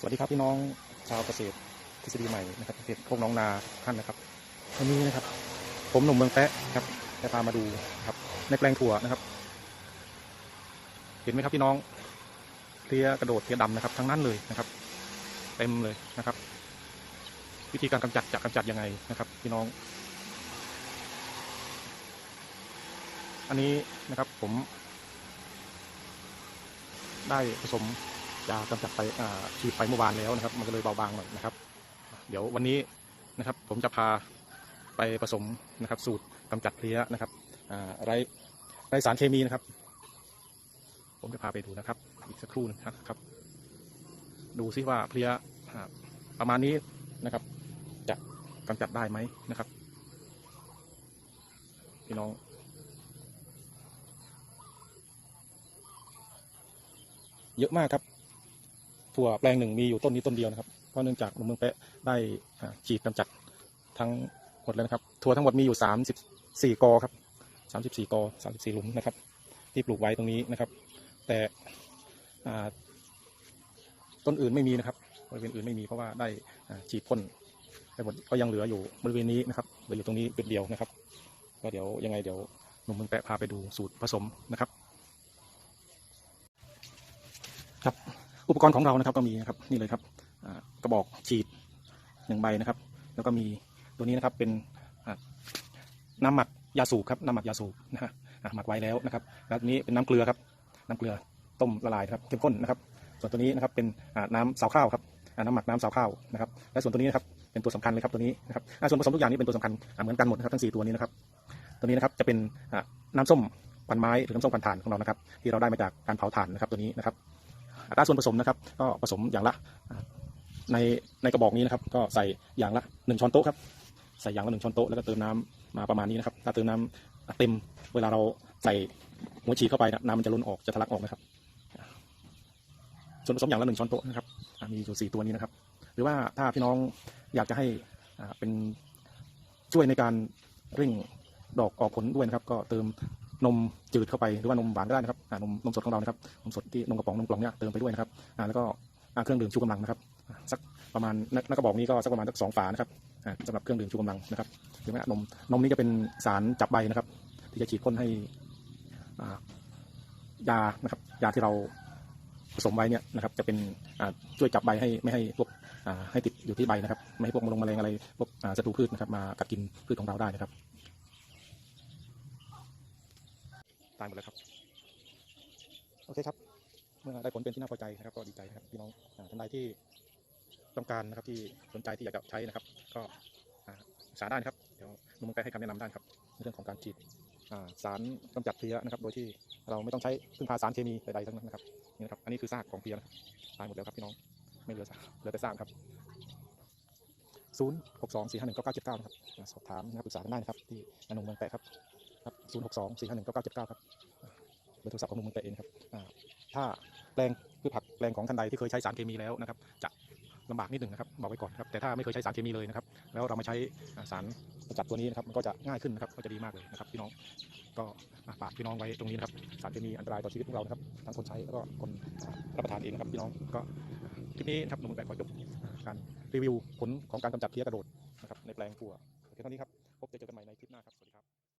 สวัสดีครับพี่น้องชาวเกษตรทฤษฎีใหม่นะครับเกษตรพวกน้องนาท่านนะครับวันนี้นะครับ ผมหนุ่มเมืองแปะครับจะพามาดูครับ ในแปลงถั่วนะครับ เห็นไหมครับพี่น้องเลียกระโดดเลียดำนะครับ ทั้งนั้นเลยนะครับ เต็มเลยนะครับ วิธีการกำจัดจะกำจัดยังไงนะครับ พี่น้อง อันนี้นะครับผม ได้ผสม ยากำจัดไปฉีดไปเมื่อวานแล้วนะครับ มันก็เลยเบาบางหน่อยนะครับ เดี๋ยววันนี้นะครับผมจะพาไปผสมนะครับ สูตรกำจัดเพลี้ยนะครับอ่าไรไรสารเคมีนะครับ ผมจะพาไปดูนะครับ อีกสักครู่นะครับ ดูซิว่าเพลี้ยประมาณนี้นะครับ จะกำจัดได้ไหมนะครับ พี่น้องเยอะมากครับ ถั่วแปลงหนึ่งมีอยู่ต้นนี้ต้นเดียวนะครับ เพราะเนื่องจากหนุ่มเมืองแปะได้ฉีดกำจัดทั้งหมดแล้วนะครับ ถั่วทั้งหมดมีอยู่สามสิบสี่กอครับสามสิบสี่กอสามสิบสี่หลุมนะครับ ที่ปลูกไว้ตรงนี้นะครับ แต่ต้นอื่นไม่มีนะครับบริเวณอื่นไม่มีเพราะว่าได้ฉีดพ่นไปหมดก็ยังเหลืออยู่บริเวณนี้นะครับเหลืออยู่ตรงนี้จุดเดียวนะครับ ก็เดี๋ยวยังไงเดี๋ยวหนุ่มเมืองแปะพาไปดูสูตรผสมนะครับ อุปกรณ์ของเรานะครับก็มีนะครับนี่เลยครับกระบอกฉีดหนึ่งใบนะครับ แล้วก็มีตัวนี้นะครับเป็นน้ำหมักยาสูบครับน้ำหมักยาสูบนะฮะหมักไว้แล้วนะครับ แล้วตัวนี้เป็นน้ำเกลือครับ น้ำเกลือต้มละลายครับเข้มข้นนะครับ ส่วนตัวนี้นะครับเป็นน้ำสาวข้าวครับน้ำหมักน้ำสาวข้าวนะครับและส่วนตัวนี้นะครับเป็นตัวสำคัญเลยครับตัวนี้นะครับส่วนผสมทุกอย่างนี้เป็นตัวสำคัญเหมือนกันหมดนะครับทั้งสี่ตัวนี้นะครับ ตัวนี้นะครับจะเป็นน้ำส้มควันไม้หรือน้ำส้มควันถ่านของเรานะครับ ที่เราได้มาจากการเผาถ่านนะครับตัวนี้นะครับ อัตราส่วนผสมนะครับ ก็ผสมอย่างละ ในในกระบอกนี้นะครับ ก็ใส่อย่างละหนึ่งช้อนโต๊ะครับใส่อย่างละหนึ่งช้อนโต๊ะแล้วก็เติมน้ำมาประมาณนี้นะครับ ถ้าเติมน้ำเต็มเวลาเราใส่หัวฉีดเข้าไปนะน้ำมันจะล้นออกจะทะลักออกนะครับ ส่วนผสมอย่างละหนึ่งช้อนโต๊ะนะครับมีอยู่สี่ตัวนี้นะครับ หรือว่าถ้าพี่น้องอยากจะให้เป็นช่วยในการเร่งดอกออกผลด้วยนะครับ ก็เติม นมจืดเข้าไปหรือว่านมหวานก็ได้นะครับนมนมสดของเรานะครับนมสดที่นมกระป๋องนมกล่องเนี่ยเติมไปด้วยนะครับแล้วก็เครื่องดื่มชูกำลังนะครับสักประมาณนักนักกระบอกนี้ก็สักประมาณสักสองฝานะครับอ่าสำหรับเครื่องดื่มชูกำลังนะครับหรือว่านมนมนี้จะเป็นสารจับใบนะครับ ที่จะฉีดพ่นให้ยานะครับยาที่เราผสมไว้เนี่ยนะครับจะเป็นช่วยจับใบให้ไม่ให้พวกให้ติดอยู่ที่ใบนะครับ ไม่ให้พวกมลงแมลงอะไรพวกศัตรูพืชนะครับมากัดกินพืชของเราได้นะครับ ตายหมดแล้วครับ โอเคครับ เมื่อได้ผลเป็นที่น่าพอใจนะครับ ก็ดีใจนะครับพี่น้องท่านใดที่ต้องการนะครับที่สนใจที่อยากจะใช้นะครับ ก็อ่าศึกษาได้นะครับ เดี๋ยวลุงไปให้คำแนะนำได้ครับในเรื่องของการฉีดสารกำจัดเพลี้ยนะครับ โดยที่เราไม่ต้องใช้พึ่งพาสารเคมีใดๆทั้งนั้นนะครับนี่นะครับ อันนี้คือซากของเพลี้ยนะตายหมดแล้วครับพี่น้อง ไม่เหลือซากเหลือแต่ซากครับศูนย์หกสองสี่ห้าหนึ่งเก้าเก้าเจ็ดเก้านะครับสอบถามนะครับปรึกษากันได้นะครับ ที่อนุเมืองแปะครับ ครับศูนย์หกสองสี่ห้าหนึ่งเก้าเก้าเจ็ดเก้าครับเบอร์โทรศัพท์ของหนุ่มเมืองแปะเองครับถ้าแปลงพืชผักแปลงของท่านใดที่เคยใช้สารเคมีแล้วนะครับ จะลำบากนิดหนึ่งนะครับบอกไว้ก่อนครับแต่ถ้าไม่เคยใช้สารเคมีเลยนะครับ แล้วเรามาใช้อ่าสารกำจัดตัวนี้นะครับมันก็จะง่ายขึ้นนะครับก็จะดีมากเลยนะครับพี่น้องก็ฝากพี่น้องไว้ตรงนี้นะครับสารเคมีอันตรายต่อชีวิตของเรานะครับทั้งคนใช้แล้วก็คนรับประทานเองนะครับพี่น้องก็คลิปนี้ครับหนุ่มแปลขอจบการรีวิวผลของการกำจัดเพลี้ยกระโดดนะครับในแปลงถั่วโอเคเท่านี้ครับพบเจอกันใหม่ในคลิปหน้าครับ